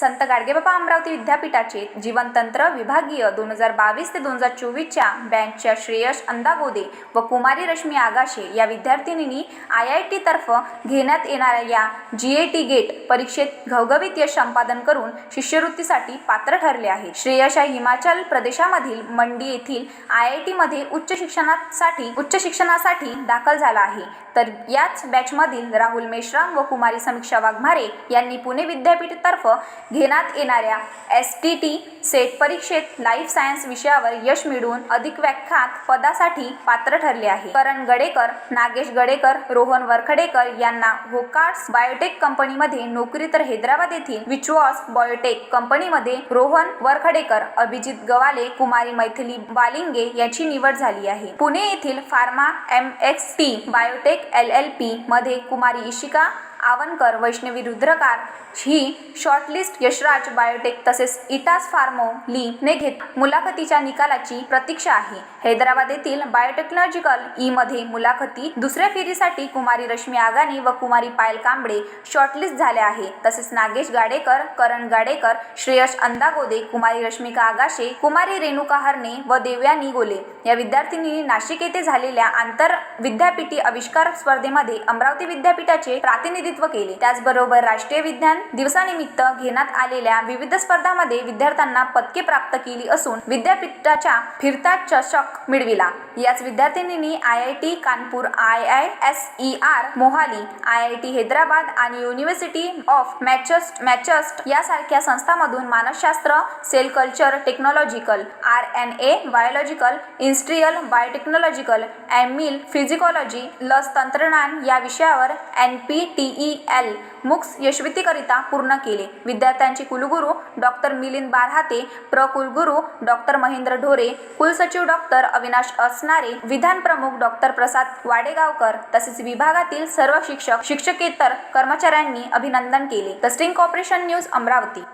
संत गाडगेबाबा अमरावती विद्यापीठाचे जीवनतंत्र विभागीय दोन हजार बावीस ते दोन हजार चोवीसच्या बँकच्या श्रेयश अंदागोदे व कुमारी रश्मी आगाशे या विद्यार्थिनींनी आय आय टीतर्फ घेण्यात येणाऱ्या या जी ए टी गेट परीक्षेत घवघवीत यश संपादन करून शिष्यवृत्तीसाठी पात्र ठरले आहे. श्रेयश या हिमाचल प्रदेशामधील मंडी येथील आय आय टीमध्ये उच्च शिक्षणासाठी उच्च शिक्षणासाठी दाखल झाला आहे. तर याच बॅचमधील राहुल मेश्राम व कुमारी समीक्षा वाघमारे यांनी पुणे विद्यापीठातर्फ घेण्यात येणाऱ्या एस टी टी सेट परीक्षेत लाईफ सायन्स विषयावर यश मिळवून अधिक व्याख्यात पदासाठी पात्र ठरले आहे. करण गडेकर नागेश गडेकर रोहन वरखडेकर यांना होकार्स बायोटेक कंपनीमध्ये नोकरी तर हैदराबाद येथील विचवॉस बायोटेक कंपनीमध्ये रोहन वरखडेकर अभिजित गवाले कुमारी मैथिली बालिंगे यांची निवड झाली आहे. पुणे येथील pharma M X T biotech L L P मध्ये कुमारी इशिका आवनकर वैष्णवी रुद्रकार ही शॉर्टलिस्ट यशराज बायोटेक तसेच इटास फार्मो ली ने घेत मुलाखतीच्या निकालाची प्रतीक्षा आहे. हैदराबाद येथील बायोटेक्नॉलॉजिकल ई e मध्ये मुलाखती दुसऱ्या फेरीसाठी कुमारी रश्मी आगानी व कुमारी पायल कांबळे शॉर्टलिस्ट झाल्या आहे. तसेच नागेश गाडेकर करण गाडेकर श्रेयश अंदागोदे कुमारी रश्मिका आगाशे कुमारी रेणुका हरणे व देवयानी गोले. या विद्यार्थिनी नाशिक येथे झालेल्या आंतर विद्यापीठी आविष्कार स्पर्धेमध्ये अमरावती विद्यापीठाचे प्रातिनिधित्व केले. त्याचबरोबर राष्ट्रीय विज्ञान दिवसानिमित्त घेण्यात आलेल्या विविध स्पर्धांमध्ये विद्यार्थ्यांना पदके प्राप्त केली असून विद्यापीठाच्या फिरता चषक मिळविला. याच विद्यार्थिनींनी I I T Kanpur I I S E R Mohali I I T Hyderabad आणि युनिव्हर्सिटी ऑफ मॅचस्ट मॅचस्ट यासारख्या संस्थांमधून मानसशास्त्र cell culture technological R N A biological industrial biotechnological ॲमिल physiology लस तंत्रज्ञान या विषयावर N P T E L MOOCs यशस्वीकरिता पूर्ण केले. विद्यार्थ्यांचे कुलगुरू डॉक्टर मिलिंद बारहाते प्र कुलगुरू डॉक्टर महेंद्र ढोरे कुलसचिव डॉक्टर अविनाश असणारे विधान प्रमुख डॉक्टर प्रसाद वाडेगावकर तसेच विभागातील सर्व शिक्षक शिक्षकेतर कर्मचाऱ्यांनी अभिनंदन केले. The sting corporation news Amravati.